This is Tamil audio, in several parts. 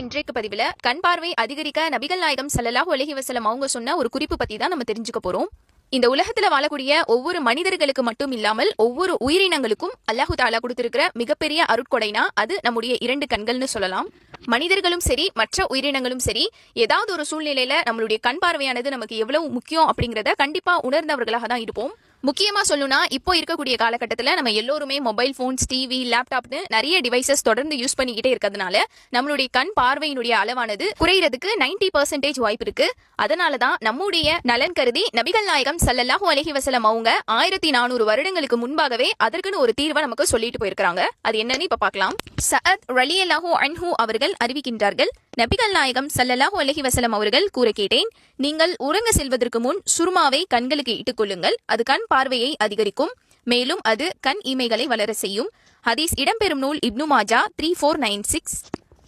இன்றைக்கு பதிவுல கண் பார்வை அதிகரிக்க நபிகள் நாயகம் ஸல்லல்லாஹு அலைஹி வசலம் அவங்க சொன்ன ஒரு குறிப்பு பத்தி தான் நம்ம தெரிஞ்சுக்க போறோம். இந்த உலகத்துல வாழக்கூடிய ஒவ்வொரு மனிதர்களுக்கு மட்டும் இல்லாமல் ஒவ்வொரு உயிரினங்களுக்கும் அல்லாஹு தாலா கொடுத்திருக்கிற மிகப்பெரிய அருட்கொடைனா அது நம்முடைய இரண்டு கண்கள்னு சொல்லலாம். மனிதர்களும் சரி மற்ற உயிரினங்களும் சரி ஏதாவது ஒரு சூழ்நிலையில நம்மளுடைய கண் பார்வையானது நமக்கு எவ்வளவு முக்கியம் அப்படிங்கறத கண்டிப்பா உணர்ந்தவர்களாக தான் இருப்போம். முக்கியமா சொல்லணும்னா இப்போ இருக்கக்கூடிய காலகட்டத்தில் நம்ம எல்லோருமே மொபைல் ஃபோன்ஸ் டிவி லேப்டாப்னு நிறைய டிவைசஸ் தொடர்ந்து யூஸ் பண்ணிக்கிட்டே இருக்கிறதுனால நம்மளுடைய கண் பார்வையினுடைய அளவானது குறையிறதுக்கு 90% பர்சன்டேஜ் வாய்ப்பு இருக்கு. அதனால தான் நம்முடைய நலன் கருதி நபிகள் நாயகம் சல்லல்லாஹு அலஹி வசலம் அவங்க ஆயிரத்தி நானூறு வருடங்களுக்கு முன்பாகவே அதற்குன்னு ஒரு தீர்வை நமக்கு சொல்லிட்டு போயிருக்காங்க அது என்னன்னு இப்போ பார்க்கலாம். சஅத் ரலியல்லாஹு அன்ஹு அவர்கள் அறிவிக்கின்றார்கள். நபிகள் நாயகம் சல்லல்லாஹு அலஹி வசலம் அவர்கள் கூற கேட்டேன் நீங்கள் உறங்க செல்வதற்கு முன் சுருமாவை கண்களுக்கு இட்டுக்கொள்ளுங்கள் அது கண் பார்வையை அதிகரிக்கும். மேலும் அது கண் இமைகளை வளர செய்யும். ஹதீஸ் இடம்பெறும் நூல் Ibn Majah three four nine six.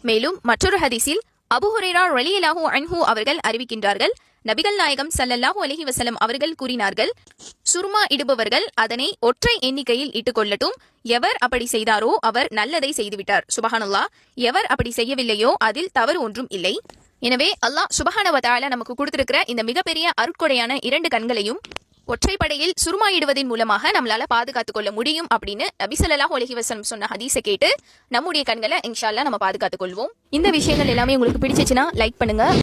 மேலும் மற்றொரு ஹதீஸில் அபு ஹுரைரா ரலியல்லாஹு அன்ஹு அவர்கள் அறிவிக்கின்றார்கள் நபிகள் நாயகம் ஸல்லல்லாஹு அலஹி வசலம் அவர்கள் கூறினார்கள் சுருமா இடுபவர்கள் அதனை ஒற்றை எண்ணிக்கையில் இட்டுக்கொள்ளட்டும். எவர் அப்படி செய்தாரோ அவர் நல்லதை செய்துவிட்டார். சுபஹானுல்லா எவர் அப்படி செய்யவில்லையோ அதில் தவறு ஒன்றும் இல்லை. எனவே அல்லாஹ் சுபஹானவதால நமக்கு கொடுத்திருக்கிற இந்த மிகப்பெரிய அருட்கொடையான இரண்டு கண்களையும் ஒற்றைப்படையில் சுருமாயிடுவதன் மூலமாக நம்மளால பாதுகாத்துக் கொள்ள முடியும் அப்படின்னு நபிசல்லாஹ் அலைஹி சொன்ன ஹதீஸை கேட்டு நம்முடைய கண்களை இன்ஷால்லா நம்ம பாதுகாத்துக் கொள்வோம். இந்த விஷயங்கள் எல்லாமே உங்களுக்கு பிடிச்சிச்சுன்னா லைக் பண்ணுங்க.